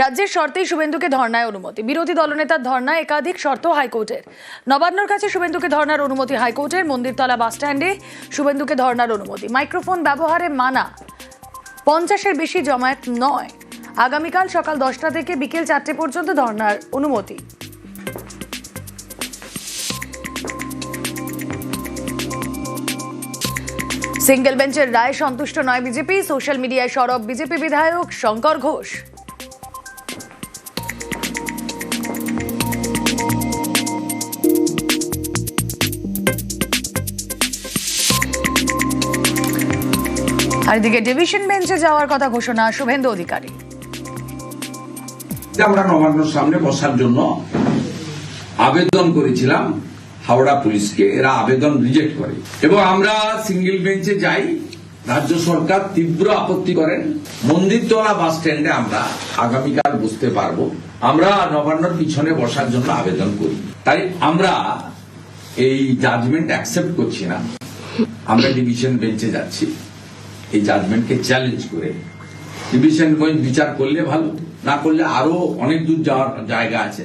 রাজ্যের শর্তেই শুভেন্দুকে ধর্নায় অনুমতি। বিরোধী দলনেতার ধর্নায় একাধিক শর্ত হাইকোর্টের। নবান্নর কাছে শুভেন্দুকে ধর্নার অনুমতি হাইকোর্টের, মন্দিরতলা বাসস্ট্যান্ডে শুভেন্দুকে ধর্নার অনুমতি। মাইক্রোফোন ব্যবহারে মানা পঞ্চাশের বেশি জমায়েত নয়। আগামীকাল সকাল দশটা থেকে বিকেল চারটে পর্যন্ত ধর্নার অনুমতি। সিঙ্গেল বেঞ্চের রায় সন্তুষ্ট নয় বিজেপি। সোশ্যাল মিডিয়ায় সরব বিজেপি বিধায়ক শঙ্কর ঘোষ। আর এদিকে ডিভিশন বেঞ্চে যাওয়ার কথা ঘোষণা শুভেন্দু অধিকারী। আমরা নবান্নর সামনে বসার জন্য আবেদন করেছিলাম, হাওড়া পুলিশকে। এরা আবেদন রিজেক্ট করে। এবং আমরা সিঙ্গেল বেঞ্চে যাই। রাজ্য সরকার তীব্র আপত্তি করেন। মন্দিরতলা বাস স্ট্যান্ডে আমরা আগামীকাল বুঝতে পারব। আমরা নবান্নর পিছনে বসার জন্য আবেদন করি। তাই আমরা এই জাজমেন্ট অ্যাকসেপ্ট করছি না। আমরা ডিভিশন বেঞ্চে যাচ্ছি। এই জাজমেন্টকে চ্যালেঞ্জ করে ডিভিশন বেঞ্চ বিচার করলে ভালো, না করলে আরও অনেক দূর যাওয়ার জায়গা আছে।